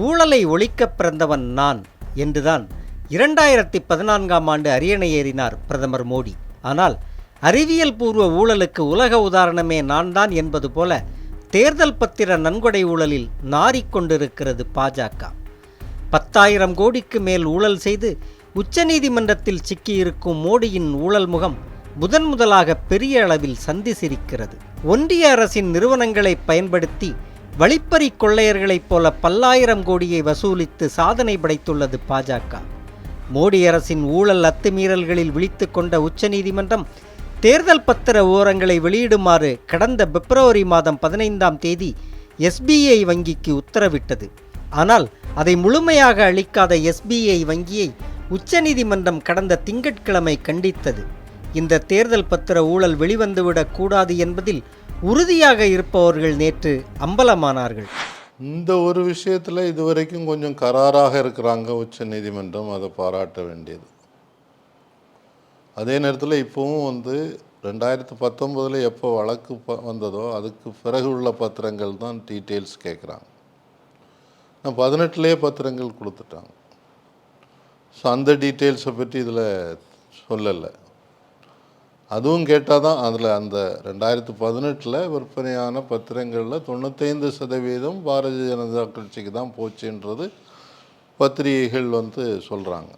ஊழலை ஒழிக்கப் பிறந்தவன் நான் என்றுதான் இரண்டாயிரத்தி பதினான்காம் ஆண்டு அரியணை ஏறினார் பிரதமர் மோடி. ஆனால் அறிவியல் பூர்வ ஊழலுக்கு உலக உதாரணமே நான் தான் என்பது போல தேர்தல் பத்திர நன்கொடை ஊழலில் நாறிக்கொண்டிருக்கிறது பாஜக. பத்தாயிரம் கோடிக்கு மேல் ஊழல் செய்து உச்சநீதிமன்றத்தில் சிக்கியிருக்கும் மோடியின் ஊழல் முகம் முதன் முதலாக பெரிய அளவில் சந்தி சிரிக்கிறது. ஒன்றிய அரசின் நிறுவனங்களை பயன்படுத்தி வழிப்பறி கொள்ளையர்களைப் போல பல்லாயிரம் கோடியை வசூலித்து சாதனை படைத்துள்ளது பாஜக. மோடி அரசின் ஊழல் அத்துமீறல்களில் விழித்து கொண்ட உச்சநீதிமன்றம் தேர்தல் பத்திர விவரங்களை வெளியிடுமாறு கடந்த பிப்ரவரி மாதம் பதினைந்தாம் தேதி எஸ்பிஐ வங்கிக்கு உத்தரவிட்டது. ஆனால் அதை முழுமையாக அளிக்காத எஸ்பிஐ வங்கியை உச்சநீதிமன்றம் கடந்த திங்கட்கிழமை கண்டித்தது. இந்த தேர்தல் பத்திர ஊழல் வெளிவந்துவிடக் கூடாது என்பதில் உறுதியாக இருப்பவர்கள் நேற்று அம்பலமானார்கள். இந்த ஒரு விஷயத்தில் இதுவரைக்கும் கொஞ்சம் கராராக இருக்கிறாங்க உச்ச நீதிமன்றம் அதை பாராட்ட வேண்டியது. அதே நேரத்தில் இப்போவும் வந்து ரெண்டாயிரத்து பத்தொம்போதில் எப்போ வழக்கு ப- வந்ததோ அதுக்கு பிறகு உள்ள பத்திரங்கள் தான் டீட்டெயில்ஸ் கேட்குறாங்க நான் பதினெட்டுலேயே பத்திரங்கள் கொடுத்துட்டாங்க. ஸோ அந்த டீட்டெயில்ஸை பற்றி இதில் சொல்லலை. அதுவும் கேட்டால் தான் அதில் அந்த ரெண்டாயிரத்து பதினெட்டில் விற்பனையான பத்திரங்களில் தொண்ணூத்தைந்து சதவீதம் பாரதிய ஜனதா கட்சிக்கு தான் போச்சுன்றது பத்திரிகைகள் வந்து சொல்கிறாங்க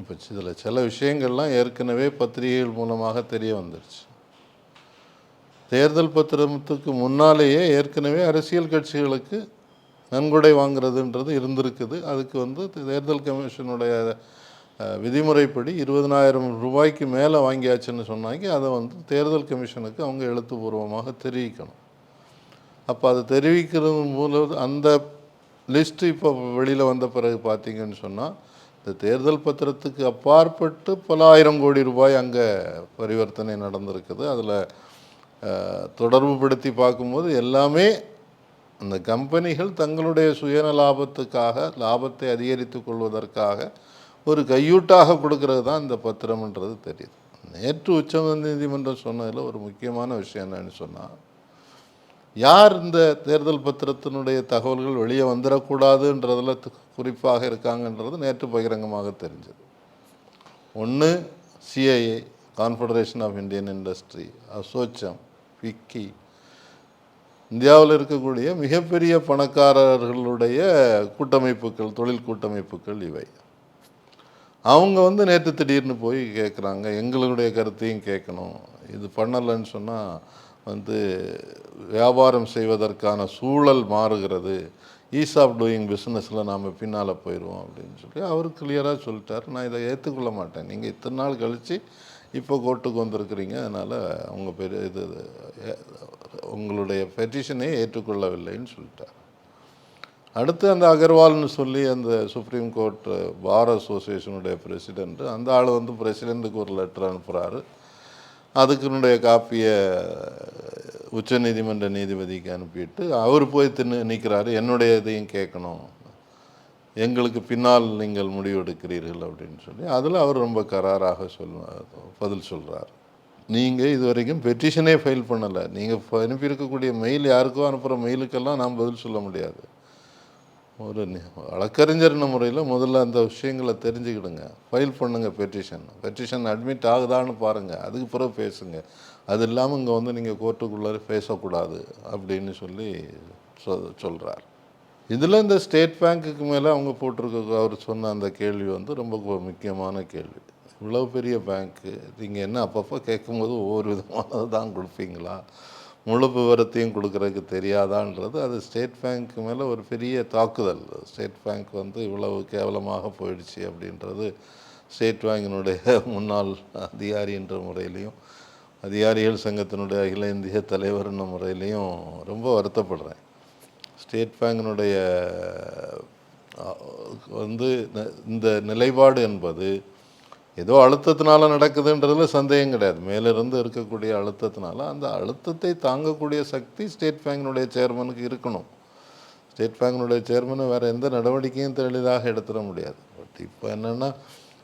இப்போ இதில் சில விஷயங்கள்லாம் ஏற்கனவே பத்திரிகைகள் மூலமாக தெரிய வந்துருச்சு. தேர்தல் பத்திரத்துக்கு முன்னாலேயே ஏற்கனவே அரசியல் கட்சிகளுக்கு நன்கொடை வாங்குறதுன்றது இருந்திருக்குது. அதுக்கு வந்து தேர்தல் கமிஷனுடைய விதிமுறைப்படி இருபதனாயிரம் ரூபாய்க்கு மேலே வாங்கியாச்சுன்னு சொன்னாங்க. அதை வந்து தேர்தல் கமிஷனுக்கு அவங்க எழுத்துப்பூர்வமாக தெரிவிக்கணும். அப்போ அதை தெரிவிக்கிறது மூலம் அந்த லிஸ்ட்டு இப்போ வெளியில் வந்த பிறகு பார்த்தீங்கன்னு சொன்னால் இந்த தேர்தல் பத்திரத்துக்கு அப்பாற்பட்டு பல ஆயிரம் கோடி ரூபாய் அங்கே பரிவர்த்தனை நடந்திருக்குது. அதில் தொடர்பு படுத்தி பார்க்கும்போது எல்லாமே அந்த கம்பெனிகள் தங்களுடைய சுயநலாபத்துக்காக லாபத்தை அதிகரித்து கொள்வதற்காக ஒரு கையூட்டாக கொடுக்கறது தான் இந்த பத்திரம்ன்றது தெரியுது. நேற்று உச்ச நீதிமன்றம் சொன்னதில் ஒரு முக்கியமான விஷயம் என்னன்னு சொன்னால் யார் இந்த தேர்தல் பத்திரத்தினுடைய தகவல்கள் வெளியே வந்துடக்கூடாதுன்றதில் குறிப்பாக இருக்காங்கன்றது நேற்று பகிரங்கமாக தெரிஞ்சது. ஒன்று CII confederation of Indian industry ASSOCHAM Vicky இந்தியாவில் இருக்கக்கூடிய மிகப்பெரிய பணக்காரர்களுடைய கூட்டமைப்புகள் தொழில் கூட்டமைப்புகள் இவை. அவங்க வந்து நேற்று திடீர்னு போய் கேட்குறாங்க எங்களுடைய கருத்தையும் கேட்கணும் இது பண்ணலைன்னு சொன்னால் வந்து வியாபாரம் செய்வதற்கான சூழல் மாறுகிறது. ஈஸ் ஆஃப் டூயிங் பிஸ்னஸில் நாம் பின்னால் போயிடுவோம் அப்படின்னு சொல்லி அவர் கிளியராக சொல்லிட்டார். நான் இதை ஏற்றுக்கொள்ள மாட்டேன். நீங்கள் இத்தனை நாள் கழித்து இப்போ கோர்ட்டுக்கு வந்திருக்கிறீங்க. அதனால் உங்கள் பெரிய இது உங்களுடைய பெட்டிஷனை ஏற்றுக்கொள்ளவில்லைன்னு சொல்லிட்டார். அடுத்து அந்த அகர்வால்னு சொல்லி அந்த சுப்ரீம் கோர்ட் பார் அசோசியேஷனுடைய பிரசிடெண்ட்டு அந்த ஆள் வந்து பிரசிடெண்ட்டுக்கு ஒரு லெட்டர் அனுப்புகிறாரு அதுக்குனுடைய காப்பியை உச்சநீதிமன்ற நீதிபதிக்கு அனுப்பிட்டு அவர் போய் தின்னு நிற்கிறாரு என்னுடைய இதையும் கேட்கணும். எங்களுக்கு பின்னால் நீங்கள் முடிவெடுக்கிறீர்கள் அப்படின்னு சொல்லி அதில் அவர் ரொம்ப கராராக சொல் பதில் சொல்கிறார் நீங்கள் இது வரைக்கும் பெட்டிஷனே ஃபைல் பண்ணலை நீங்கள் அனுப்பியிருக்கக்கூடிய மெயில் யாருக்கோ அனுப்புகிற மெயிலுக்கெல்லாம் நான் பதில் சொல்ல முடியாது. ஒரு நி- வழக்கறிஞர்ன முறையில் முதல்ல அந்த விஷயங்களை தெரிஞ்சுக்கிடுங்க. ஃபைல் பண்ணுங்கள் பெட்டிஷன் பெட்டிஷன் அட்மிட் ஆகுதான்னு பாருங்கள் அதுக்கு பிறகு பேசுங்க. அது இல்லாமல் இங்கே வந்து நீங்கள் கோர்ட்டுக்குள்ளே பேசக்கூடாது அப்படின்னு சொல்லி சொ சொல்கிறார் இதில் இந்த ஸ்டேட் பேங்க்குக்கு மேலே அவங்க போட்டிருக்க அவர் சொன்ன அந்த கேள்வி வந்து ரொம்ப முக்கியமான கேள்வி. இவ்வளோ பெரிய பேங்க்கு நீங்கள் என்ன அப்பப்போ கேட்கும்போது ஒவ்வொரு விதமானது தான் கொடுப்பீங்களா? முழு விவரத்தையும் கொடுக்குறதுக்கு தெரியாதான்றது. அது ஸ்டேட் பேங்க் மேலே ஒரு பெரிய தாக்குதல். ஸ்டேட் பேங்க் வந்து இவ்வளவு கேவலமாக போயிடுச்சு அப்படின்றது ஸ்டேட் பேங்கினுடைய முன்னாள் அதிகாரி என்ற முறையிலையும் அதிகாரிகள் சங்கத்தினுடைய அகில இந்திய தலைவர்ன முறையிலையும் ரொம்ப வருத்தப்படுறேன். ஸ்டேட் பேங்கினுடைய வந்து இந்த நிலைப்பாடு என்பது ஏதோ அழுத்தத்தினால நடக்குதுன்றதுல சந்தேகம் கிடையாது. மேலிருந்து இருக்கக்கூடிய அழுத்தத்தினால அந்த அழுத்தத்தை தாங்கக்கூடிய சக்தி ஸ்டேட் பேங்கினுடைய சேர்மனுக்கு இருக்கணும். ஸ்டேட் பேங்கினுடைய சேர்மனை வேறு எந்த நடவடிக்கையும் தெளிதாக எடுத்துட முடியாது. பட் இப்போ என்னென்னா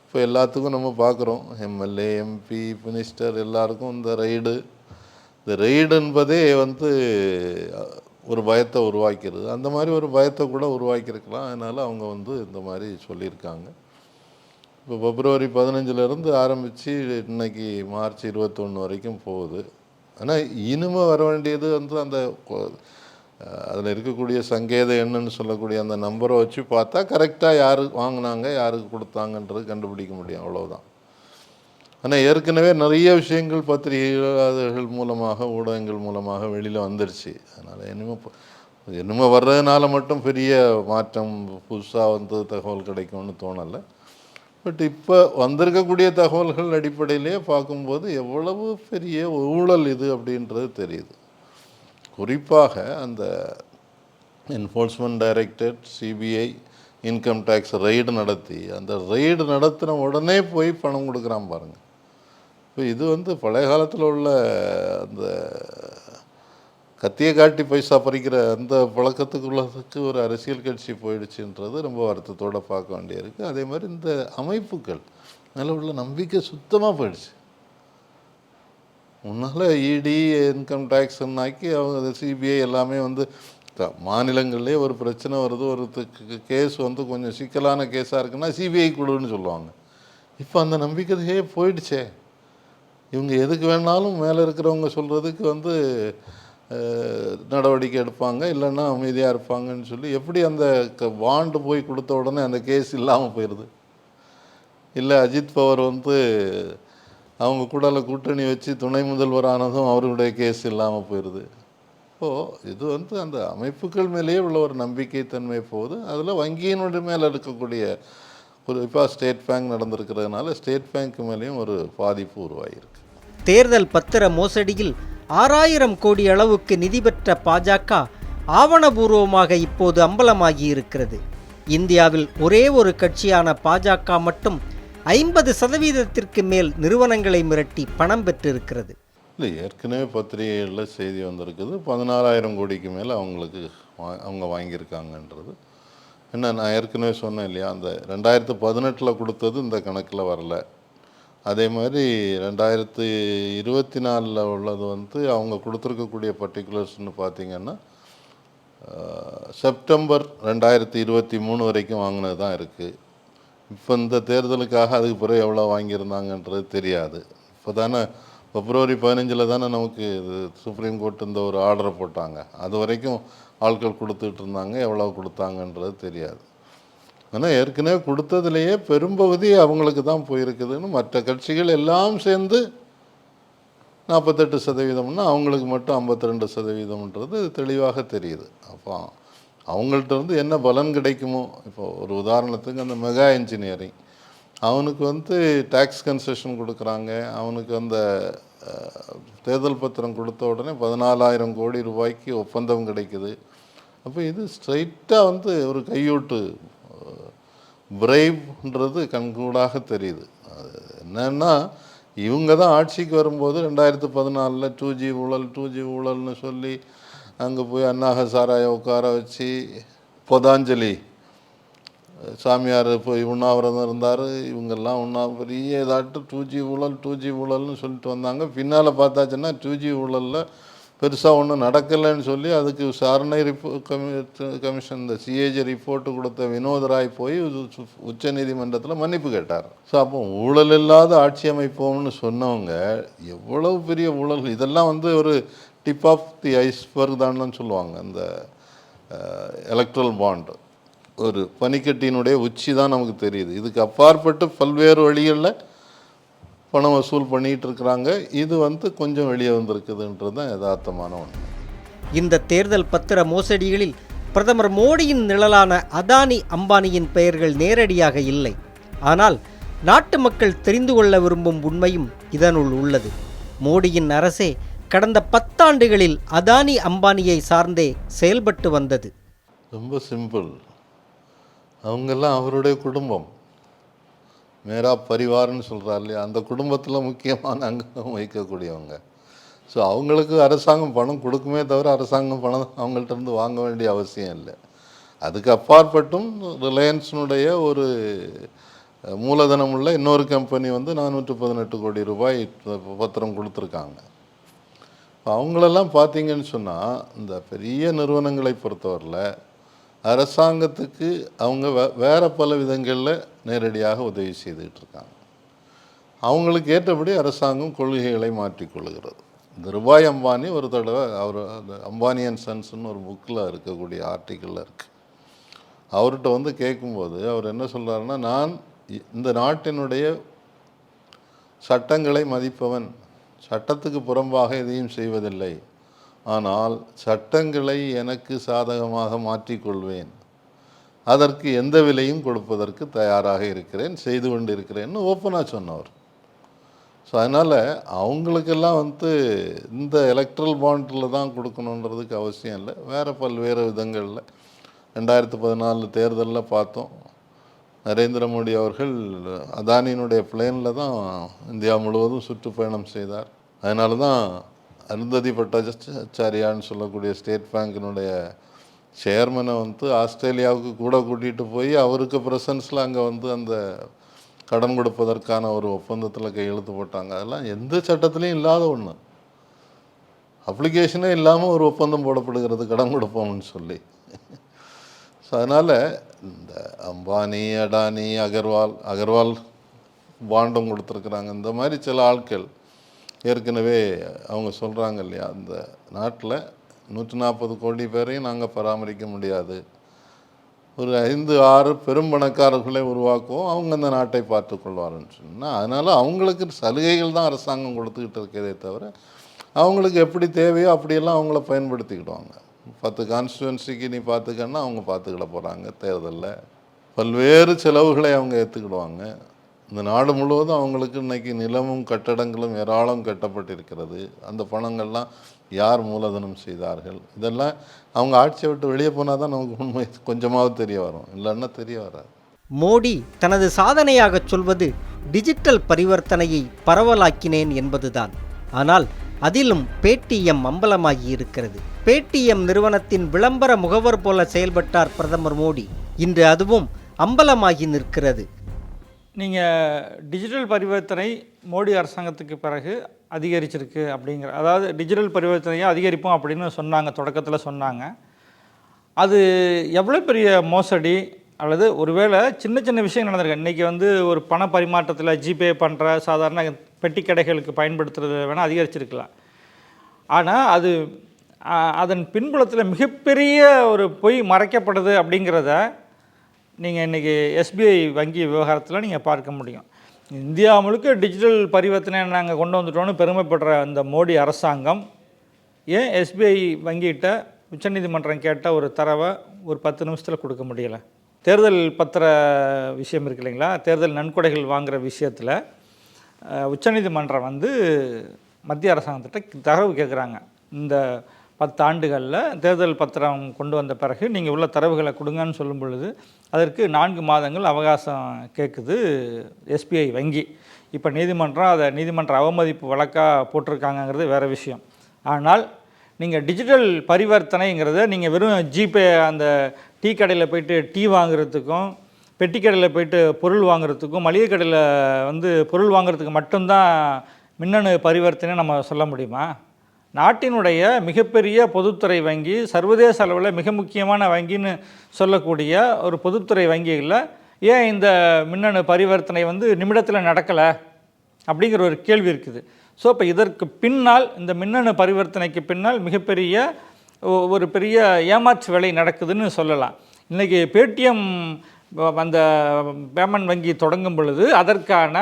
இப்போ எல்லாத்துக்கும் நம்ம பார்க்குறோம். எம்எல்ஏ எம்பி மினிஸ்டர் எல்லாருக்கும் இந்த ரைடு இந்த ரெய்டு என்பதே வந்து ஒரு பயத்தை உருவாக்கிறது. அந்த மாதிரி ஒரு பயத்தை கூட உருவாக்கியிருக்கலாம். அதனால் அவங்க வந்து இந்த மாதிரி சொல்லியிருக்காங்க. இப்போ பிப்ரவரி பதினஞ்சுலேருந்து ஆரம்பித்து இன்னைக்கு மார்ச் இருபத்தொன்று வரைக்கும் போகுது. ஆனால் இனிமே வர வேண்டியது வந்து அந்த அதில் இருக்கக்கூடிய சங்கேதம் என்னன்னு சொல்லக்கூடிய அந்த நம்பரை வச்சு பார்த்தா கரெக்டாக யார் வாங்கினாங்க யாருக்கு கொடுத்தாங்கன்றது கண்டுபிடிக்க முடியும் அவ்வளோதான் ஆனால் ஏற்கனவே நிறைய விஷயங்கள் பத்திரிகைகள் மூலமாக ஊடகங்கள் மூலமாக வெளியில் வந்துருச்சு. அதனால் இனிமேல் இனிமேல் வர்றதுனால மட்டும் பெரிய மாற்றம் புதுசாக வந்து தகவல் கிடைக்கும்னு தோணலை. பட் இப்போ வந்திருக்கக்கூடிய தகவல்கள் அடிப்படையிலேயே பார்க்கும்போது எவ்வளவு பெரிய ஊழல் இது அப்படின்றது தெரியுது. குறிப்பாக அந்த enforcement directorate CBI income tax raid நடத்தி அந்த ரெய்டு நடத்தின உடனே போய் பணம் கொடுக்குறான் பாருங்கள் இப்போ இது வந்து பழைய காலத்தில் உள்ள அந்த கத்தியை காட்டி பைசா பறிக்கிற அந்த பழக்கத்துக்குள்ளதுக்கு ஒரு அரசியல் கட்சி போயிடுச்சுன்றது ரொம்ப வருத்தத்தோடு பார்க்க வேண்டியிருக்கு. அதே மாதிரி இந்த அமைப்புகள் மேலே உள்ள நம்பிக்கை சுத்தமாக போயிடுச்சு. முன்னால் இடி இன்கம் டேக்ஸ்னாக்கி அவங்க சிபிஐ எல்லாமே வந்து மாநிலங்கள்லேயே ஒரு பிரச்சனை வருது ஒரு கேஸ் வந்து கொஞ்சம் சிக்கலான கேஸாக இருக்குன்னா சிபிஐ கொடுன்னு சொல்லுவாங்க. இப்போ அந்த நம்பிக்கையே போயிடுச்சே. இவங்க எதுக்கு வேணாலும் மேலே இருக்கிறவங்க சொல்கிறதுக்கு வந்து நடவடிக்கை எடுப்பாங்க இல்லைன்னா அமைதியாக இருப்பாங்கன்னு சொல்லி எப்படி அந்த வாண்டு போய் கொடுத்த உடனே அந்த கேஸ் இல்லாமல் போயிடுது இல்லை அஜித் பவர் வந்து அவங்க கூடால கூட்டணி வச்சு துணை முதல்வர் ஆனதும் அவருடைய கேஸ் இல்லாமல் போயிடுது இப்போது இது வந்து அந்த அமைப்புகள் மேலேயே உள்ள ஒரு நம்பிக்கை தன்மை போகுது. அதில் வங்கியினுடைய மேலே இருக்கக்கூடிய குறிப்பாக ஸ்டேட் பேங்க் நடந்திருக்கிறதுனால ஸ்டேட் பேங்க் மேலேயும் ஒரு பாதிப்பு உருவாகியிருக்கு. தேர்தல் பத்திர மோசடியில் ஆறாயிரம் கோடி அளவுக்கு நிதி பெற்ற பாஜக ஆவணபூர்வமாக இப்போது அம்பலமாகி இருக்கிறது இந்தியாவில் ஒரே ஒரு கட்சியான பாஜக மட்டும் ஐம்பது சதவீதத்திற்கு மேல் நிறுவனங்களை மிரட்டி பணம் பெற்றிருக்கிறது. இல்லை ஏற்கனவே பத்திரிகைகளில் செய்தி வந்திருக்குது. பதினாறாயிரம் கோடிக்கு மேலே அவங்களுக்கு வா- அவங்க வாங்கியிருக்காங்கன்றது. என்ன நான் ஏற்கனவே சொன்னேன் இல்லையா? அந்த ரெண்டாயிரத்து பதினெட்டில் கொடுத்தது இந்த கணக்கில் வரல. அதே மாதிரி ரெண்டாயிரத்து இருபத்தி நாலில் உள்ளது வந்து அவங்க கொடுத்துருக்கக்கூடிய பர்டிகுலர்ஸ்னு பார்த்தீங்கன்னா செப்டம்பர் ரெண்டாயிரத்தி இருபத்தி மூணு வரைக்கும் வாங்கினது தான் இருக்குது இப்போ இந்த தேர்தலுக்காக அதுக்கு பிறகு எவ்வளோ வாங்கியிருந்தாங்கன்றது தெரியாது. இப்போ தானே பிப்ரவரி பதினஞ்சில் தானே நமக்கு இது சுப்ரீம் கோர்ட் இந்த ஒரு ஆர்டரை போட்டாங்க. அது வரைக்கும் ஆட்கள் கொடுத்துட்டு இருந்தாங்க எவ்வளோ கொடுத்தாங்கன்றது தெரியாது. ஆனால் ஏற்கனவே கொடுத்ததுலேயே பெரும்பகுதி அவங்களுக்கு தான் போயிருக்குதுன்னு மற்ற கட்சிகள் எல்லாம் சேர்ந்து நாற்பத்தெட்டு சதவீதம்னா அவங்களுக்கு மட்டும் ஐம்பத்தி ரெண்டு சதவீதம்ன்றது தெளிவாக தெரியுது. அப்போ அவங்கள்ட்ட இருந்து என்ன பலன் கிடைக்குமோ இப்போ ஒரு உதாரணத்துக்கு அந்த மெகா இன்ஜினியரிங் அவனுக்கு வந்து டேக்ஸ் கன்செஷன் கொடுக்குறாங்க. அவனுக்கு அந்த தேர்தல் பத்திரம் கொடுத்த உடனே பதினாலாயிரம் கோடி ரூபாய்க்கு ஒப்பந்தம் கிடைக்குது. அப்போ இது ஸ்ட்ரைட்டாக வந்து ஒரு கையூட்டு பிரைவ்ன்றது கண்கூடாக தெரியுது. அது என்னன்னா இவங்க தான் ஆட்சிக்கு வரும்போது ரெண்டாயிரத்து பதினாலில் டூ ஜி ஊழல் டூ ஜி ஊழல்னு சொல்லி அங்கே போய் அண்ணாக சாராயை உட்கார வச்சு பொதாஞ்சலி சாமியார் போய் உண்ணாவிரதம் இருந்தார். இவங்கெல்லாம் உண்ணா பெரிய இதாட்டு டூ ஜி ஊழல் டூ ஜி ஊழல்னு சொல்லிட்டு வந்தாங்க. பின்னால் பார்த்தாச்சுன்னா டூ ஜி ஊழலில் பெருசாக ஒன்றும் நடக்கலைன்னு சொல்லி அதுக்கு விசாரணை ரிப்போ கமி கமிஷன் இந்த சிஏஜி ரிப்போர்ட்டு கொடுத்த வினோத் ராய் போய் உச்ச நீதிமன்றத்தில் மன்னிப்பு கேட்டார். ஸோ அப்போ ஊழல் இல்லாத ஆட்சி அமைப்போம்னு சொன்னவங்க எவ்வளவு பெரிய ஊழல் இதெல்லாம் வந்து ஒரு டிப் ஆஃப் தி ஐஸ்பர்க் தான்னு சொல்லுவாங்க. அந்த எலக்ட்ரல் பாண்ட் ஒரு பனிக்கட்டியினுடைய உச்சி தான் நமக்கு தெரியுது. இதுக்கு அப்பாற்பட்டு பல்வேறு வழிகளில் பணம் வசூல் பண்ணிகிட்டு இருக்கிறாங்க இது வந்து கொஞ்சம் வெளியே வந்திருக்குதுன்றது தான் யதார்த்தமான ஒன்று. இந்த தேர்தல் பத்திர மோசடிகளில் பிரதமர் மோடியின் நிழலான அதானி அம்பானியின் பெயர்கள் நேரடியாக இல்லை. ஆனால் நாட்டு மக்கள் தெரிந்து கொள்ள விரும்பும் உண்மையும் இதனுள் உள்ளது. மோடியின் அரசே கடந்த பத்தாண்டுகளில் அதானி அம்பானியை சார்ந்தே செயல்பட்டு வந்தது. ரொம்ப சிம்பிள். அவங்கெல்லாம் அவருடைய குடும்பம். மேரா பரிவார்னு சொல்கிறார் இல்லையா? அந்த குடும்பத்தில் முக்கியமான அங்கம் வகிக்கக்கூடியவங்க. ஸோ அவங்களுக்கு அரசாங்கம் பணம் கொடுக்குமே தவிர அரசாங்கம் பணம் அவங்கள்ட்ட இருந்து வாங்க வேண்டிய அவசியம் இல்லை. அதுக்கு அப்பாற்பட்டும் ரிலையன்ஸினுடைய ஒரு மூலதனம் உள்ள இன்னொரு கம்பெனி வந்து நானூற்று பதினெட்டு கோடி ரூபாய் பத்திரம் கொடுத்துருக்காங்க. அவங்களெல்லாம் பார்த்தீங்கன்னு சொன்னால் இந்த பெரிய நிறுவனங்களை பொறுத்தவரையில் அரசாங்கத்துக்கு அவங்க வே வேறு பல விதங்களில் நேரடியாக உதவி செய்துக்கிட்டு இருக்காங்க அவங்களுக்கு ஏற்றபடி அரசாங்கம் கொள்கைகளை மாற்றிக்கொள்கிறது இந்த ருபாய் அம்பானி ஒரு தடவை அவர் அந்த அம்பானி அண்ட் சன்ஸ்னு ஒரு புக்கில் இருக்கக்கூடிய ஆர்டிக்கிளில் இருக்குது அவர்கிட்ட வந்து கேட்கும்போது அவர் என்ன சொல்கிறாருன்னா நான் இந்த நாட்டினுடைய சட்டங்களை மதிப்பவன். சட்டத்துக்கு புறம்பாக எதையும் செய்வதில்லை. ஆனால் சட்டங்களை எனக்கு சாதகமாக மாற்றிக்கொள்வேன். அதற்கு எந்த விலையும் கொடுப்பதற்கு தயாராக இருக்கிறேன் செய்து கொண்டு இருக்கிறேன்னு ஓப்பனாக சொன்னவர். ஸோ அதனால் அவங்களுக்கெல்லாம் வந்து இந்த எலக்ட்ரல் பாண்டில் தான் கொடுக்கணுன்றதுக்கு அவசியம் இல்லை. வேறு பல்வேறு விதங்களில். ரெண்டாயிரத்து பதினாலு தேர்தலில் பார்த்தோம். நரேந்திர மோடி அவர்கள் அதானியினுடைய பிளேனில் தான் இந்தியா முழுவதும் சுற்றுப்பயணம் செய்தார். அதனால தான் அருந்ததி பட்டாச்சாரியான்னு சொல்லக்கூடிய ஸ்டேட் பேங்கினுடைய சேர்மனை வந்து ஆஸ்திரேலியாவுக்கு கூட கூட்டிகிட்டு போய் அவருக்கு ப்ரெசன்ஸில் அங்கே வந்து அந்த கடன் கொடுப்பதற்கான ஒரு ஒப்பந்தத்தில் கையெழுத்து போட்டாங்க. அதெல்லாம் எந்த சட்டத்துலேயும் இல்லாத ஒன்று அப்ளிகேஷனே இல்லாமல் ஒரு ஒப்பந்தம் போடப்படுகிறது கடன் கொடுப்போம்னு சொல்லி. ஸோ அதனால் இந்த அம்பானி அடானி அகர்வால் அகர்வால் பாண்டும் கொடுத்துருக்குறாங்க. இந்த மாதிரி சில ஆட்கள் ஏற்கனவே அவங்க சொல்கிறாங்க இல்லையா அந்த நாட்டில் நூற்றி நாற்பது கோடி பேரையும் நாங்கள் பராமரிக்க முடியாது. ஒரு ஐந்து ஆறு பெரும் பணக்காரர்களை உருவாக்குவோம் அவங்க அந்த நாட்டை பார்த்து கொள்வாருன்னு சொன்னால் அதனால் அவங்களுக்கு சலுகைகள் தான் அரசாங்கம் கொடுத்துக்கிட்டு இருக்கிறதே தவிர அவங்களுக்கு எப்படி தேவையோ அப்படியெல்லாம் அவங்கள பயன்படுத்திக்கிடுவாங்க. பத்து கான்ஸ்டுவன்சிக்கு நீ பார்த்துக்கன்னா அவங்க பார்த்துக்கிட போகிறாங்க தேர்தலில் பல்வேறு செலவுகளை அவங்க ஏற்றுக்கிடுவாங்க இந்த நாடு முழுவதும் அவங்களுக்கு இன்றைக்கி நிலமும் கட்டடங்களும் ஏராளம் கட்டப்பட்டிருக்கிறது. அந்த பணங்கள்லாம் யார் மூலதனம் செய்தார்கள்? இதெல்லாம் அவங்க ஆட்சியை விட்டு வெளியே போனால் தான் நமக்கு உண்மை கொஞ்சமாவது தெரிய வரும். இல்லைன்னா தெரிய வராது. மோடி தனது சாதனையாகச் சொல்வது டிஜிட்டல் பரிவர்த்தனையை பரவலாக்கினேன் என்பதுதான். ஆனால் அதிலும் பேடிஎம் அம்பலமாகி இருக்கிறது. பேடிஎம் நிறுவனத்தின் விளம்பர முகவர் போல செயல்பட்டார் பிரதமர் மோடி. இன்று அதுவும் அம்பலமாகி நிற்கிறது. நீங்கள் டிஜிட்டல் பரிவர்த்தனை மோடி அரசாங்கத்துக்கு பிறகு அதிகரிச்சிருக்கு அப்படிங்கிற அதாவது டிஜிட்டல் பரிவர்த்தனையை அதிகரிப்போம் அப்படின்னு சொன்னாங்க தொடக்கத்தில் சொன்னாங்க. அது எவ்வளோ பெரிய மோசடி? அல்லது ஒருவேளை சின்ன சின்ன விஷயம் நடந்திருக்கு. இன்றைக்கி வந்து ஒரு பண பரிமாற்றத்தில் ஜிபே பண்ணுற சாதாரண பெட்டி கடைகளுக்கு பயன்படுத்துறது வேணால் அதிகரிச்சிருக்கலாம். ஆனால் அது அதன் பின்புலத்தில் மிகப்பெரிய ஒரு பொய் மறைக்கப்படுது அப்படிங்கிறத நீங்கள் இன்றைக்கி எஸ்பிஐ வங்கி விவகாரத்தில் நீங்கள் பார்க்க முடியும். இந்தியா முழுக்க டிஜிட்டல் பரிவர்த்தனை நாங்கள் கொண்டு வந்துட்டோன்னு பெருமைப்படுற அந்த மோடி அரசாங்கம் ஏன் எஸ்பிஐ வங்கிகிட்ட உச்சநீதிமன்றம் கேட்ட ஒரு தரவை ஒரு பத்து நிமிஷத்தில் கொடுக்க முடியலை? தேர்தல் பத்திர விஷயம் இருக்கு இல்லைங்களா? தேர்தல் நன்கொடைகள் வாங்குகிற விஷயத்தில் உச்சநீதிமன்றம் வந்து மத்திய அரசாங்கத்திட்ட தரவு கேட்குறாங்க இந்த பத்து ஆண்டுகளில் தேர்தல் பத்திரம் கொண்டு வந்த பிறகு நீங்கள் உள்ள தரவுகளை கொடுங்கன்னு சொல்லும் பொழுது அதற்கு நான்கு மாதங்கள் அவகாசம் கேட்குது எஸ்பிஐ வங்கி. இப்போ நீதிமன்றம் அதை நீதிமன்ற அவமதிப்பு வழக்காக போட்டிருக்காங்கங்கிறது வேறு விஷயம். ஆனால் நீங்கள் டிஜிட்டல் பரிவர்த்தனைங்கிறத நீங்கள் வெறும் ஜிபே அந்த டீ கடையில் போயிட்டு டீ வாங்குறதுக்கும் பெட்டி கடையில் போயிட்டு பொருள் வாங்குறதுக்கும் மளிகை கடையில் வந்து பொருள் வாங்குறதுக்கு மட்டும்தான் மின்னணு பரிவர்த்தனை நம்ம சொல்ல முடியுமா? நாட்டினுடைய மிகப்பெரிய பொதுத்துறை வங்கி சர்வதேச அளவில் மிக முக்கியமான வங்கின்னு சொல்லக்கூடிய ஒரு பொதுத்துறை வங்கிகளில் ஏன் இந்த மின்னணு பரிவர்த்தனை வந்து நிமிடத்தில் நடக்கலை? அப்படிங்கிற ஒரு கேள்வி இருக்குது. ஸோ இப்போ இதற்கு பின்னால் இந்த மின்னணு பரிவர்த்தனைக்கு பின்னால் மிகப்பெரிய ஒ- ஒரு பெரிய ஏமாற்று வேலை நடக்குதுன்னு சொல்லலாம். இன்றைக்கி பேடிஎம் அந்த பேமெண்ட் வங்கி தொடங்கும் பொழுது அதற்கான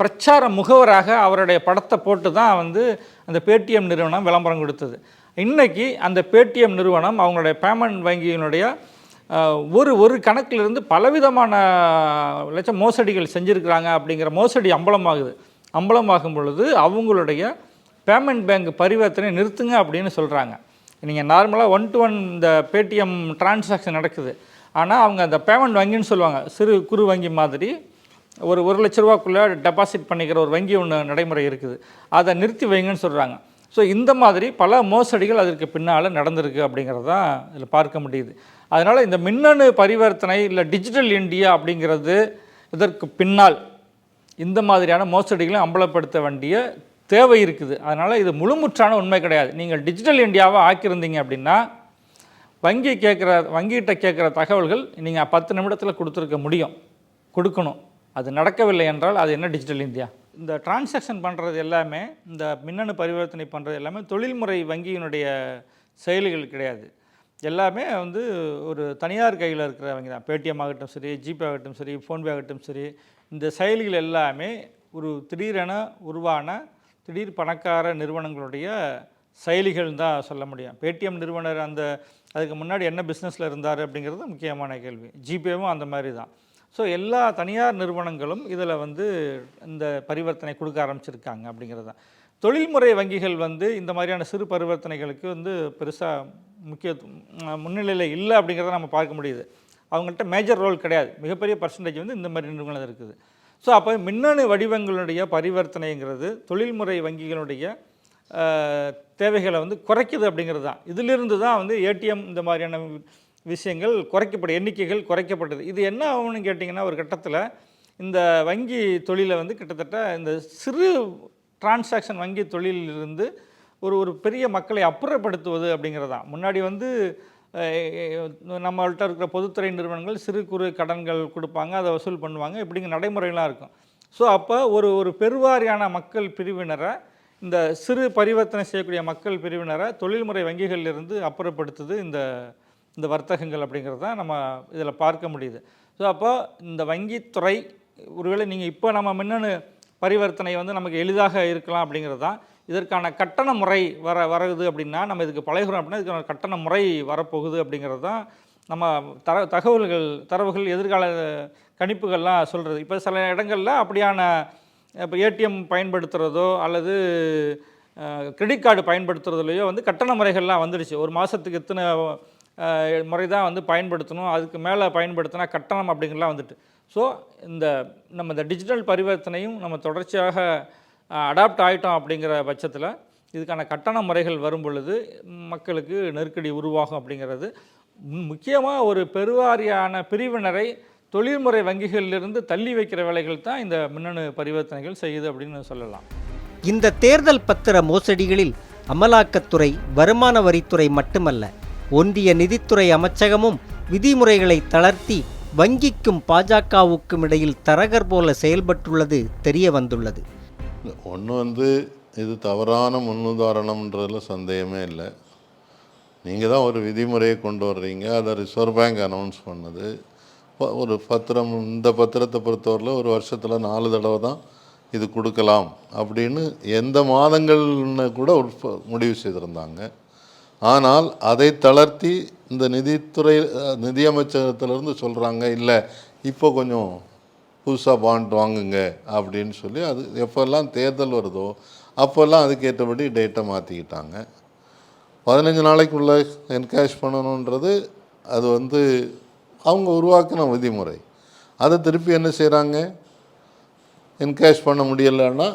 பிரச்சார முகவராக அவருடைய படத்தை போட்டு தான் வந்து அந்த பேடிஎம் நிறுவனம் விளம்பரம் கொடுத்தது. இன்றைக்கி அந்த பேடிஎம் நிறுவனம் அவங்களுடைய பேமெண்ட் வங்கியினுடைய ஒரு ஒரு கணக்கிலிருந்து பலவிதமான லட்சம் மோசடிகள் செஞ்சுருக்கிறாங்க அப்படிங்கிற மோசடி அம்பலமாகுது. அம்பலமாகும் பொழுது அவங்களுடைய பேமெண்ட் பேங்க் பரிவர்த்தனை நிறுத்துங்க அப்படின்னு சொல்கிறாங்க நீங்கள் நார்மலாக ஒன் டு ஒன் இந்த பேடிஎம் டிரான்சாக்ஷன் நடக்குது. ஆனால் அவங்க அந்த பேமெண்ட் வங்கின்னு சொல்லுவாங்க. சிறு குறு வங்கி மாதிரி ஒரு ஒரு லட்ச ரூபாக்குள்ளே டெபாசிட் பண்ணிக்கிற ஒரு வங்கி ஒன்று நடைமுறை இருக்குது. அதை நிறுத்தி வைங்கன்னு சொல்கிறாங்க ஸோ இந்த மாதிரி பல மோசடிகள் அதற்கு பின்னால் நடந்திருக்கு அப்படிங்கிறது தான் இதில் பார்க்க முடியுது. அதனால் இந்த மின்னணு பரிவர்த்தனை இல்லை டிஜிட்டல் இந்தியா அப்படிங்கிறது இதற்கு பின்னால் இந்த மாதிரியான மோசடிகளை அம்பலப்படுத்த வேண்டிய தேவை இருக்குது. அதனால் இது முழுமுற்றான உண்மை கிடையாது. நீங்கள் டிஜிட்டல் இந்தியாவை ஆக்கியிருந்தீங்க அப்படின்னா வங்கி கேட்குற வங்கிகிட்ட கேட்குற தகவல்கள் நீங்கள் பத்து நிமிடத்தில் கொடுத்துருக்க முடியும். கொடுக்கணும். அது நடக்கவில்லை என்றால் அது என்ன டிஜிட்டல் இந்தியா? இந்த டிரான்சாக்ஷன் பண்ணுறது எல்லாமே இந்த மின்னணு பரிவர்த்தனை பண்ணுறது எல்லாமே தொழில்முறை வங்கியினுடைய செயலிகள் கிடையாது. எல்லாமே வந்து ஒரு தனியார் கையில் இருக்கிறவங்க தான். பேடிஎம் ஆகட்டும் சரி ஜிபே ஆகட்டும் சரி ஃபோன்பே ஆகட்டும் சரி இந்த செயலிகள் எல்லாமே ஒரு திடீரென உருவான திடீர் பணக்கார நிறுவனங்களுடைய செயலிகள் தான் சொல்ல முடியும். பேடிஎம் நிறுவனர் அந்த அதுக்கு முன்னாடி என்ன பிஸ்னஸில் இருந்தார் அப்படிங்கிறது முக்கியமான கேள்வி. ஜிபேவும் அந்த மாதிரி தான். ஸோ எல்லா தனியார் நிறுவனங்களும் இதில் வந்து இந்த பரிவர்த்தனை கொடுக்க ஆரம்பிச்சிருக்காங்க அப்படிங்கிறது தான். தொழில்முறை வங்கிகள் வந்து இந்த மாதிரியான சிறு பரிவர்த்தனைகளுக்கு வந்து பெருசாக முக்கியத்துவம் முன்னிலையில் இல்லை அப்படிங்கிறத நம்ம பார்க்க முடியுது. அவங்கள்ட்ட மேஜர் ரோல் கிடையாது. மிகப்பெரிய பர்சன்டேஜ் வந்து இந்த மாதிரி நிறுவனம் இருக்குது. ஸோ அப்போ மின்னணு வடிவங்களுடைய பரிவர்த்தனைங்கிறது தொழில்முறை வங்கிகளுடைய தேவைகளை வந்து குறைக்குது அப்படிங்கிறது தான். இதிலிருந்து தான் வந்து ஏடிஎம் இந்த மாதிரியான விஷயங்கள் குறைக்கப்பட எண்ணிக்கைகள் குறைக்கப்பட்டது. இது என்ன ஆகும்னு கேட்டிங்கன்னா ஒரு கட்டத்தில் இந்த வங்கி தொழிலை வந்து கிட்டத்தட்ட இந்த சிறு டிரான்சாக்ஷன் வங்கி தொழிலிருந்து ஒரு ஒரு பெரிய மக்களை அப்புறப்படுத்துவது அப்படிங்கிறது. தான் முன்னாடி வந்து நம்மள்கிட்ட இருக்கிற பொதுத்துறை நிறுவனங்கள் சிறு குறு கடன்கள் கொடுப்பாங்க அதை வசூல் பண்ணுவாங்க. இப்படிங்க நடைமுறையெல்லாம் இருக்கும். ஸோ அப்போ ஒரு ஒரு பெருவாரியான மக்கள் பிரிவினரை இந்த சிறு பரிவர்த்தனை செய்யக்கூடிய மக்கள் பிரிவினரை தொழில்முறை வங்கிகளிலிருந்து அப்புறப்படுத்துது இந்த இந்த வர்த்தகங்கள் அப்படிங்கிறது தான் நம்ம இதில் பார்க்க முடியுது. ஸோ அப்போ இந்த வங்கித்துறை ஒருவேளை நீங்கள் இப்போ நம்ம மின்னணு பரிவர்த்தனை வந்து நமக்கு எளிதாக இருக்கலாம் அப்படிங்கிறது தான். இதற்கான கட்டண முறை வர வருது அப்படின்னா நம்ம இதுக்கு பழகிறோம் அப்படின்னா இதுக்கான கட்டண முறை வரப்போகுது அப்படிங்கிறது தான் நம்ம தர தகவல்கள் தரவுகள் எதிர்கால கணிப்புகள்லாம் சொல்கிறது இப்போ சில இடங்களில் அப்படியான இப்போ ஏடிஎம் பயன்படுத்துகிறதோ அல்லது கிரெடிட் கார்டு பயன்படுத்துறதுலையோ வந்து கட்டண முறைகள்லாம் வந்துடுச்சு. ஒரு மாதத்துக்கு இத்தனை முறை தான் வந்து பயன்படுத்தணும். அதுக்கு மேலே பயன்படுத்தினா கட்டணம் அப்படிங்கிறலாம் வந்துட்டு. ஸோ இந்த நம்ம இந்த டிஜிட்டல் பரிவர்த்தனையும் நம்ம தொடர்ச்சியாக அடாப்ட் ஆகிட்டோம் அப்படிங்கிற பட்சத்தில் இதுக்கான கட்டண முறைகள் வரும் பொழுது மக்களுக்கு நெருக்கடி உருவாகும் அப்படிங்கிறது. முக்கியமாக ஒரு பெருவாரியான பிரிவினரை தொழில்முறை வங்கிகளிலிருந்து தள்ளி வைக்கிற வேலைகள் தான் இந்த மின்னணு பரிவர்த்தனைகள் செய்யுது அப்படின்னு சொல்லலாம். இந்த தேர்தல் பத்திர மோசடிகளில் அமலாக்கத்துறை வருமான வரித்துறை மட்டுமல்ல ஒன்றிய நிதித்துறை அமைச்சகமும் விதிமுறைகளை தளர்த்தி வங்கிக்கும் பாஜகவுக்கும் இடையில் தரகர் போல செயல்பட்டுள்ளது தெரிய வந்துள்ளது. ஒன்று வந்து இது தவறான முன்னுதாரணம்ன்றதுல சந்தேகமே இல்லை. நீங்கள் தான் ஒரு விதிமுறையை கொண்டு வர்றீங்க. அதை ரிசர்வ் பேங்க் அனௌன்ஸ் பண்ணுது. ஒரு பத்திரம் இந்த பத்திரத்தை பொறுத்தவரையில் ஒரு வருஷத்தில் நாலு தடவை தான் இது கொடுக்கலாம். அப்படின்னு எந்த மாதங்கள்னு கூட முடிவு செய்திருந்தாங்க. ஆனால் அதை தளர்த்தி இந்த நிதித்துறை நிதியமைச்சகத்திலேருந்து சொல்கிறாங்க இல்லை இப்போ கொஞ்சம் புதுசாக பாண்ட் வாங்குங்க அப்படின்னு சொல்லி அது எப்போல்லாம் தேர்தல் வருதோ அப்போல்லாம் அதுக்கேற்றபடி டேட்டை மாற்றிக்கிட்டாங்க பதினஞ்சு நாளைக்குள்ளே என்கேஷ் பண்ணணுன்றது அது வந்து அவங்க உருவாக்கின விதிமுறை. அதை திருப்பி என்ன செய்கிறாங்க என்கேஷ் பண்ண முடியலைன்னா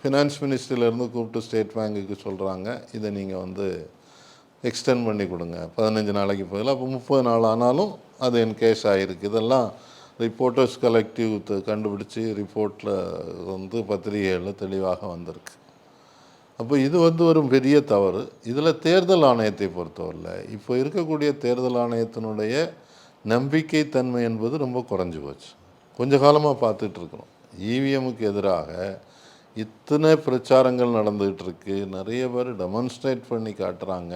ஃபினான்ஸ் மினிஸ்ட்ரியிலேருந்து கூப்பிட்டு ஸ்டேட் பேங்குக்கு சொல்கிறாங்க இதை நீங்கள் வந்து எக்ஸ்டெண்ட் பண்ணி கொடுங்க. பதினஞ்சு நாளைக்கு பதிலாக அப்போ முப்பது நாள் ஆனாலும் அது என்கேஸ் ஆகிருக்கு இதெல்லாம் ரிப்போர்ட்டர்ஸ் கலெக்டிவ் கண்டுபிடிச்சி ரிப்போர்ட்டில் வந்து பத்திரிகைகளில் தெளிவாக வந்திருக்கு. அப்போ இது வந்து ஒரு பெரிய தவறு. இதில் தேர்தல் ஆணையத்தை பொறுத்தவரையில் இப்போ இருக்கக்கூடிய தேர்தல் ஆணையத்தினுடைய நம்பிக்கை தன்மை என்பது ரொம்ப குறைஞ்சி போச்சு. கொஞ்ச காலமாக பார்த்துட்ருக்குறோம் இருக்கிறோம். எதிராக இத்தனை பிரச்சாரங்கள் நடந்துகிட்டு இருக்கு நிறைய பேர் டெமான்ஸ்ட்ரேட் பண்ணி காட்டுறாங்க.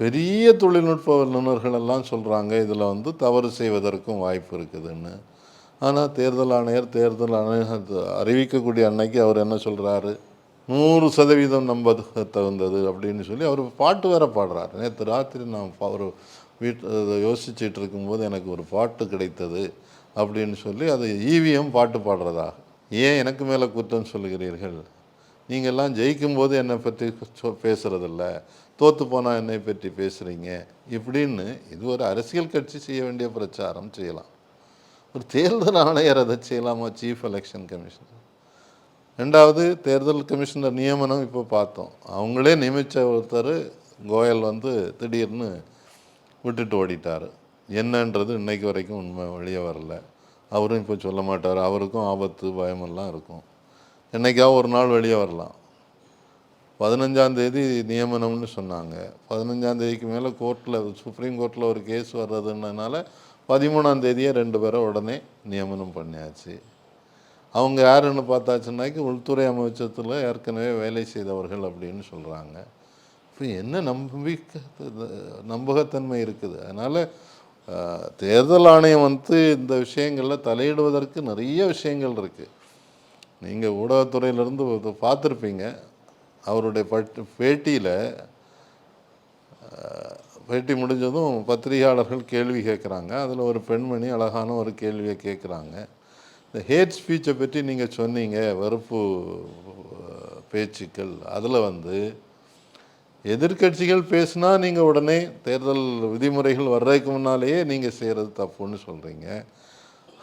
பெரிய தொழில்நுட்ப வல்லுநர்கள் எல்லாம் சொல்கிறாங்க இதில் வந்து தவறு செய்வதற்கும் வாய்ப்பு இருக்குதுன்னு. ஆனால் தேர்தல் ஆணையர் தேர்தல் ஆணையர் அறிவிக்கக்கூடிய அன்னைக்கு அவர் என்ன சொல்கிறாரு நூறு சதவீதம் நம்ப தகுந்தது அப்படின்னு சொல்லி அவர் பாட்டு வேற பாடுறாரு. நேற்று ராத்திரி நான் அவர் ஒரு வீட்டு யோசிச்சுட்டு இருக்கும்போது எனக்கு ஒரு பாட்டு கிடைத்தது அப்படின்னு சொல்லி அது ஈவிஎம் பாட்டு பாடுறதாக ஏன் எனக்கு மேலே குற்றம் சொல்கிறீர்கள் நீங்கள்லாம் ஜெயிக்கும்போது என்னை பற்றி சொ- பேசுகிறதில்ல தோற்று போனால் என்னை பற்றி பேசுகிறீங்க இப்படின்னு இது ஒரு அரசியல் கட்சி செய்ய வேண்டிய பிரச்சாரம் செய்யலாம். ஒரு தேர்தல் ஆணையர் அதை செய்யலாமா? சீஃப் எலெக்ஷன் கமிஷனர் ரெண்டாவது தேர்தல் கமிஷனர் நியமனம் இப்போ பார்த்தோம். அவங்களே நியமித்த ஒருத்தர் கோயல் வந்து திடீர்னு விட்டுட்டு ஓடிட்டார். என்னன்றது இன்னைக்கு வரைக்கும் உண்மை வெளியே வரல. அவரும் இப்போ சொல்ல மாட்டார் அவருக்கும் ஆபத்து பயமெல்லாம் இருக்கும். என்னைக்காவது ஒரு நாள் வெளியே வரலாம். பதினஞ்சாந்தேதி நியமனம்னு சொன்னாங்க. பதினஞ்சாந்தேதிக்கு மேலே கோர்ட்டில் சுப்ரீம் கோர்ட்டில் ஒரு கேஸ் வர்றதுன்றதுனால பதிமூணாம் தேதியே ரெண்டு பேரை உடனே நியமனம் பண்ணியாச்சு. அவங்க யாருன்னு பார்த்தாச்சுன்னாக்கி உள்துறை அமைச்சத்தில் ஏற்கனவே வேலை செய்தவர்கள் அப்படின்னு சொல்கிறாங்க இப்போ என்ன நம்பிக்கை நம்பகத்தன்மை இருக்குது? அதனால் தேர்தல் ஆணையம் வந்து இந்த விஷயங்களில் தலையிடுவதற்கு நிறைய விஷயங்கள் இருக்குது நீங்கள் ஊடகத்துறையிலேருந்து பார்த்துருப்பீங்க. அவருடைய பட் பேட்டியில் பேட்டி முடிஞ்சதும் பத்திரிகையாளர்கள் கேள்வி கேட்குறாங்க. அதில் ஒரு பெண்மணி அழகான ஒரு கேள்வியை கேட்குறாங்க. இந்த ஹேட் ஸ்பீச்சை பற்றி நீங்கள் சொன்னீங்க வெறுப்பு பேச்சுக்கள். அதில் வந்து எதிர்க்கட்சிகள் பேசுனா நீங்கள் உடனே தேர்தல் விதிமுறைகள் வர்றதுக்கு முன்னாலேயே நீங்கள் செய்கிறது தப்புன்னு சொல்கிறீங்க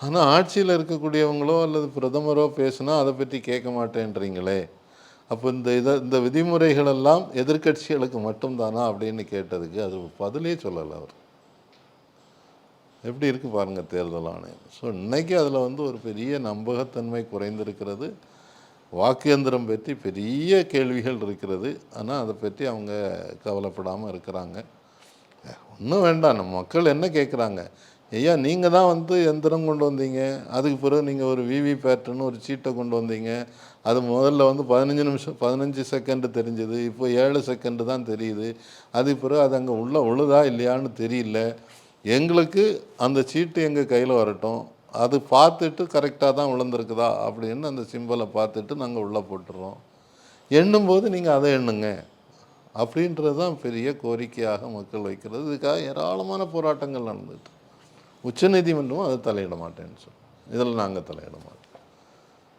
ஆனால் ஆட்சியில் இருக்கக்கூடியவங்களோ அல்லது பிரதமரோ பேசுனா அதை பற்றி கேட்க மாட்டேன்றீங்களே. அப்போ இந்த இதை இந்த விதிமுறைகள் எல்லாம் எதிர்க்கட்சிகளுக்கு மட்டும்தானா அப்படின்னு கேட்டதுக்கு அது பதிலே சொல்லலை அவர். எப்படி இருக்குது பாருங்கள் தேர்தல் ஆணையம். ஸோ இன்றைக்கி அதில் வந்து ஒரு பெரிய நம்பகத்தன்மை குறைந்திருக்கிறது. வாக்கு எந்திரம் பற்றி பெரிய கேள்விகள் இருக்கிறது. ஆனால் அதை பற்றி அவங்க கவலைப்படாமல் இருக்கிறாங்க. ஒன்றும் வேண்டாம். நம்ம மக்கள் என்ன கேட்குறாங்க? ஐயா நீங்கள் தான் வந்து எந்திரம் கொண்டு வந்தீங்க. அதுக்கு பிறகு நீங்கள் ஒரு விவி பேட்டர்னு ஒரு சீட்டை கொண்டு வந்தீங்க. அது முதல்ல வந்து பதினஞ்சு நிமிஷம் பதினஞ்சு செகண்டு தெரிஞ்சது. இப்போ ஏழு செகண்டு தான் தெரியுது. அதுக்கு பிறகு அது அங்கே உள்ள உழுதா இல்லையான்னு தெரியல. எங்களுக்கு அந்த சீட்டு எங்கள் கையில் வரட்டும். அது பார்த்துட்டு கரெக்டாக தான் விழுந்திருக்குதா அப்படின்னு அந்த சிம்பலை பார்த்துட்டு நாங்கள் உள்ளே போட்டுறோம். எண்ணும்போது நீங்கள் அதை எண்ணுங்க. அப்படின்றது தான் பெரிய கோரிக்கையாக மக்கள் வைக்கிறது. இதுக்காக ஏராளமான போராட்டங்கள் நடந்துட்டு உச்சநீதிமன்றமும் அதை தலையிட மாட்டேன்னு சொல்லி இதில் நாங்கள் தலையிட மாட்டோம்.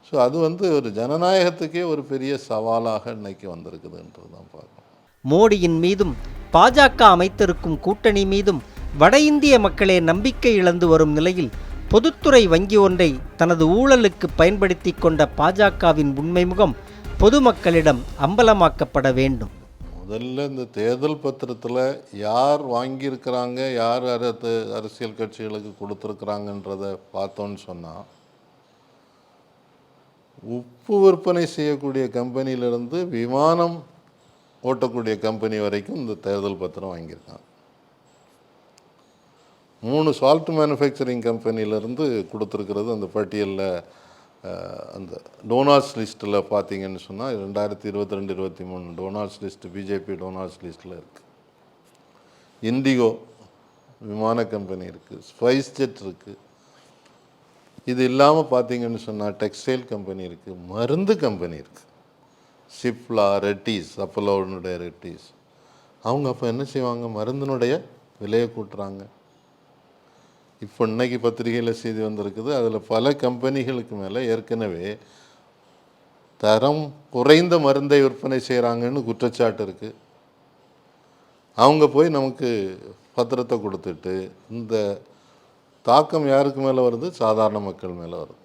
ஸோ அது வந்து ஒரு ஜனநாயகத்துக்கே ஒரு பெரிய சவாலாக இன்னைக்கு வந்திருக்குதுன்றது தான் பார்க்கணும். மோடியின் மீதும் பாஜக அமைத்திருக்கும் கூட்டணி மீதும் வட இந்திய மக்களே நம்பிக்கை இழந்து வரும் நிலையில் பொதுத்துறை வங்கி ஒன்றை தனது ஊழலுக்கு பயன்படுத்தி கொண்ட பாஜகவின் உண்மை முகம் பொதுமக்களிடம் அம்பலமாக்கப்பட வேண்டும். முதல்ல இந்த தேர்தல் பத்திரத்தில் யார் வாங்கியிருக்கிறாங்க யார் அரசு அரசியல் கட்சிகளுக்கு கொடுத்துருக்குறாங்கன்றத பார்த்தோன்னு சொன்னால் உப்பு விற்பனை செய்யக்கூடிய கம்பெனியிலிருந்து விமானம் ஓட்டக்கூடிய கம்பெனி வரைக்கும் இந்த தேர்தல் பத்திரம் வாங்கியிருக்காங்க. மூணு சால்ட் மேனுஃபேக்சரிங் கம்பெனிலேருந்து கொடுத்துருக்கிறது அந்த பட்டியலில் அந்த டோனால்ஸ் லிஸ்ட்டில் பார்த்தீங்கன்னு சொன்னால் ரெண்டாயிரத்தி இருபத்தி ரெண்டு இருபத்தி மூணு டோனால்ஸ் லிஸ்ட் பிஜேபி டோனால்ஸ் லிஸ்ட்டில் இருக்குது இண்டிகோ விமான கம்பெனி இருக்குது ஸ்பைஸ் ஜெட் இருக்குது இது இல்லாமல் பார்த்தீங்கன்னு சொன்னால் டெக்ஸ்டைல் கம்பெனி இருக்குது மருந்து கம்பெனி இருக்குது சிப்லா ரெட்டிஸ் அப்பலோனுடைய ரெட்டிஸ் அவங்க அப்போ என்ன செய்வாங்க? மருந்தினுடைய விலையை கூட்டுறாங்க. இப்போ இன்னைக்கு பத்திரிகையில் செய்தி வந்திருக்குது. அதில் பல கம்பெனிகளுக்கு மேலே ஏற்கனவே தரம் குறைந்த மருந்தை விற்பனை செய்கிறாங்கன்னு குற்றச்சாட்டு இருக்குது அவங்க போய் நமக்கு பத்திரத்தை கொடுத்துட்டு இந்த தாக்கம் யாருக்கு மேலே வருது? சாதாரண மக்கள் மேலே வருது.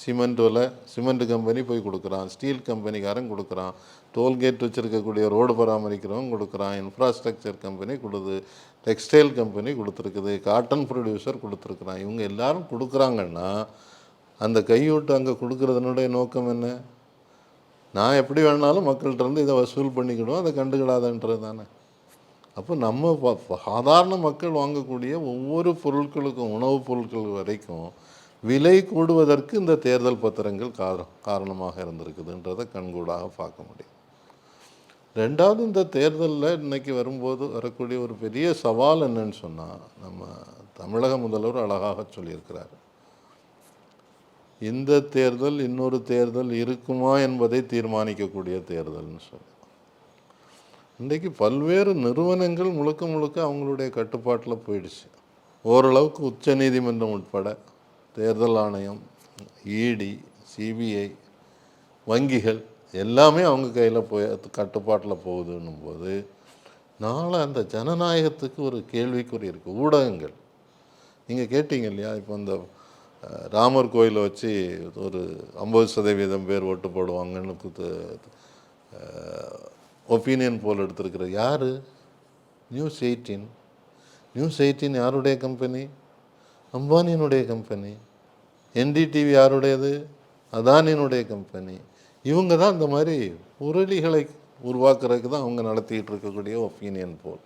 சிமெண்ட் விலை சிமெண்ட் கம்பெனி போய் கொடுக்குறான் ஸ்டீல் கம்பெனிக்காரன் கொடுக்குறான். டோல்கேட் வச்சுருக்கக்கூடிய ரோடு பராமரிக்கிறவங்க கொடுக்குறான். இன்ஃப்ராஸ்ட்ரக்சர் கம்பெனி கொடுது டெக்ஸ்டைல் கம்பெனி கொடுத்துருக்குது. காட்டன் ப்ரொடியூசர் கொடுத்துருக்குறான். இவங்க எல்லாரும் கொடுக்குறாங்கன்னா அந்த கையூட்டு அங்கே கொடுக்குறதுனுடைய நோக்கம் என்ன? நான் எப்படி வேணாலும் மக்கள்கிட்டருந்து இதை வசூல் பண்ணிக்கிடுவோம் அதை கண்டுக்கிடாதன்றது தானே. அப்போ நம்ம ப- சாதாரண மக்கள் வாங்கக்கூடிய ஒவ்வொரு பொருட்களுக்கும் உணவுப் பொருட்கள் வரைக்கும் விலை கூடுவதற்கு இந்த தேர்தல் பத்திரங்கள் காரணமாக இருந்திருக்குதுன்றதை கண்கூடாக பார்க்க முடியும். ரெண்டாவது இந்த தேர்தலில் இன்னைக்கு வரும்போது வரக்கூடிய ஒரு பெரிய சவால் என்னன்னு சொன்னால் நம்ம தமிழக முதல்வர் அழகாக சொல்லியிருக்கிறார். இந்த தேர்தல் இன்னொரு தேர்தல் இருக்குமா என்பதை தீர்மானிக்கக்கூடிய தேர்தல்னு சொல்லி இன்றைக்கு பல்வேறு நிறுவனங்கள் முழுக்க முழுக்க அவங்களுடைய கட்டுப்பாட்டில் போயிடுச்சு. ஓரளவுக்கு உச்ச நீதிமன்றம் உட்பட தேர்தல் ஆணையம் இடி சிபிஐ வங்கிகள் எல்லாமே அவங்க கையில் போய் கட்டுப்பாட்டில் போகுதுன்னும் போது நாளை அந்த ஜனநாயகத்துக்கு ஒரு கேள்விக்குறி இருக்குது ஊடகங்கள். நீங்கள் கேட்டீங்க இல்லையா? இப்போ இந்த ராமர் கோயிலை வச்சு ஒரு ஐம்பது சதவீதம் பேர் ஓட்டு போடுவாங்கன்னு ஒப்பீனியன் போல் எடுத்திருக்கிற யார்? நியூஸ் எயிட்டீன் நியூஸ் எயிட்டீன் யாருடைய கம்பெனி அம்பானியினுடைய கம்பெனி என்டிடிவி யாருடையது? அதானியினுடைய கம்பெனி இவங்க தான் இந்த மாதிரி புரளிகளை உருவாக்குறதுக்கு தான் அவங்க நடத்திட்டு இருக்கக்கூடிய ஒப்பீனியன் போல்.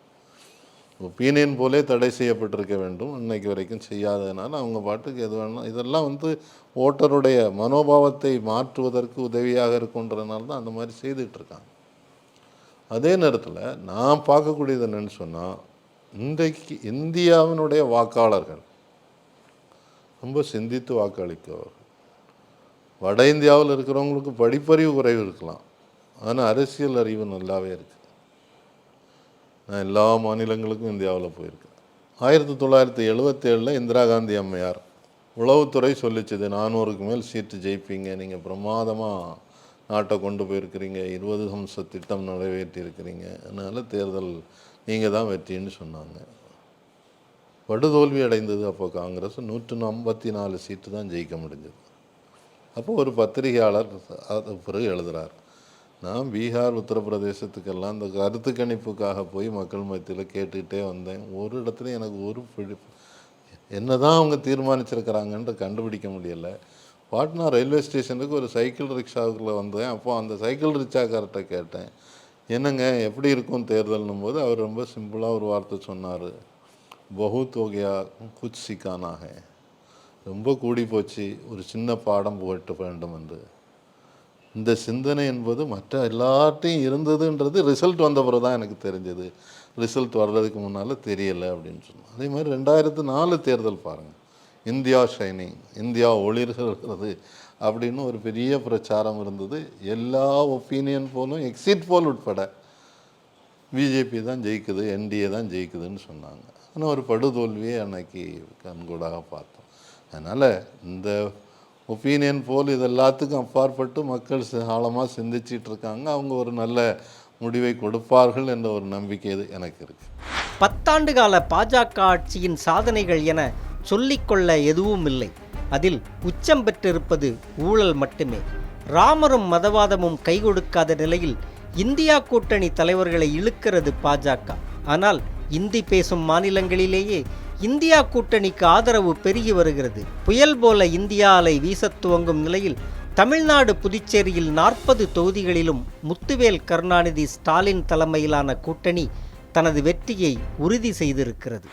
ஒப்பீனியன் போலே தடை செய்யப்பட்டிருக்க வேண்டும். இன்னைக்கு வரைக்கும் செய்யாததுனால அவங்க பாட்டுக்கு எது வேணால் இதெல்லாம் வந்து ஓட்டருடைய மனோபாவத்தை மாற்றுவதற்கு உதவியாக இருக்குன்றதுனால தான் அந்த மாதிரி செய்துட்ருக்காங்க அதே நேரத்தில் நான் பார்க்கக்கூடியது என்னன்னு சொன்னால் இன்றைக்கு இந்தியாவினுடைய வாக்காளர்கள் ரொம்ப சிந்தித்து வாக்களிக்கவர்கள் வட இந்தியாவில் இருக்கிறவங்களுக்கு படிப்பறிவு குறைவு இருக்கலாம். ஆனால் அரசியல் அறிவு நல்லாவே இருக்குது நான் எல்லா மாநிலங்களுக்கும் இந்தியாவில் போயிருக்கேன். ஆயிரத்தி தொள்ளாயிரத்தி எழுபத்தேழில் இந்திரா காந்தி அம்மையார் உளவுத்துறை சொல்லிச்சுது நானூறுக்கு மேல் சீட்டு ஜெயிப்பீங்க நீங்கள் பிரமாதமாக நாட்டை கொண்டு போயிருக்கிறீங்க இருபது அம்ச திட்டம் நிறைவேற்றியிருக்கிறீங்க அதனால் தேர்தல் நீங்கள் தான் வெற்றின்னு சொன்னாங்க. படுதோல்வி அடைந்தது அப்போ காங்கிரஸ் நூற்று ஐம்பத்தி நாலு சீட்டு தான் ஜெயிக்க முடிஞ்சது. அப்போ ஒரு பத்திரிகையாளர் அது பிறகு எழுதுறார் நான் பீகார் உத்தரப்பிரதேசத்துக்கெல்லாம் இந்த கருத்து கணிப்புக்காக போய் மக்கள் மத்தியில் கேட்டுக்கிட்டே வந்தேன். ஒரு இடத்துல எனக்கு ஒரு பிடிப்பு என்னதான் அவங்க தீர்மானிச்சிருக்கிறாங்கன்ற கண்டுபிடிக்க முடியலை. பாட்னா ரயில்வே ஸ்டேஷனுக்கு ஒரு சைக்கிள் ரிக்ஷாவுக்குள்ளே வந்தேன். அப்போ அந்த சைக்கிள் ரிக்ஷாக்கார்ட்ட கேட்டேன் என்னங்க எப்படி இருக்கும் தேர்தல்னும் போது? அவர் ரொம்ப சிம்பிளாக ஒரு வார்த்தை சொன்னார் பகுத் ஓகேயா குச் ரொம்ப கூடி போச்சு. ஒரு சின்ன பாடம் போட்டு வேண்டும் என்று. இந்த சிந்தனை என்பது மற்ற எல்லார்ட்டையும் இருந்ததுன்றது ரிசல்ட் வந்த பிறகு தான் எனக்கு தெரிஞ்சது. ரிசல்ட் வர்றதுக்கு முன்னால் தெரியலை அப்படின்னு சொன்னோம். அதே மாதிரி ரெண்டாயிரத்து நாலு தேர்தல் பாருங்கள் இந்தியா ஷைனிங் இந்தியா ஒளிர்கிறது அப்படின்னு ஒரு பெரிய பிரச்சாரம் இருந்தது. எல்லா ஒப்பீனியன் போலும் எக்ஸிட் போல் உட்பட பிஜேபி தான் ஜெயிக்குது என்டிஏ தான் ஜெயிக்குதுன்னு சொன்னாங்க. ஆனால் ஒரு படுதோல்வியை அன்னைக்கு கண்கூடாக பார்த்தோம். அதனால் இந்த ஒப்பீனியன் போல் இது எல்லாத்துக்கும் அப்பாற்பட்டு மக்கள் ஆழமாக சிந்திச்சிட்டு இருக்காங்க அவங்க ஒரு நல்ல முடிவை கொடுப்பார்கள் என்ற ஒரு நம்பிக்கை இது எனக்கு இருக்குது பத்தாண்டு கால பாஜக ஆட்சியின் சாதனைகள் என சொல்லிக்கொள்ள எதுவும் இல்லை. அதில் உச்சம் பெற்றிருப்பது ஊழல் மட்டுமே. ராமரும் மதவாதமும் கை கொடுக்காத நிலையில் இந்தியா கூட்டணி தலைவர்களை இழுக்கிறது பாஜக. ஆனால் இந்தி பேசும் மாநிலங்களிலேயே இந்தியா கூட்டணிக்கு ஆதரவு பெருகி வருகிறது. புயல் போல இந்தியா அலை வீசத் துவங்கும் நிலையில் தமிழ்நாடு புதுச்சேரியில் நாற்பது தொகுதிகளிலும் முத்துவேல் கருணாநிதி ஸ்டாலின் தலைமையிலான கூட்டணி தனது வெற்றியை உறுதி செய்திருக்கிறது.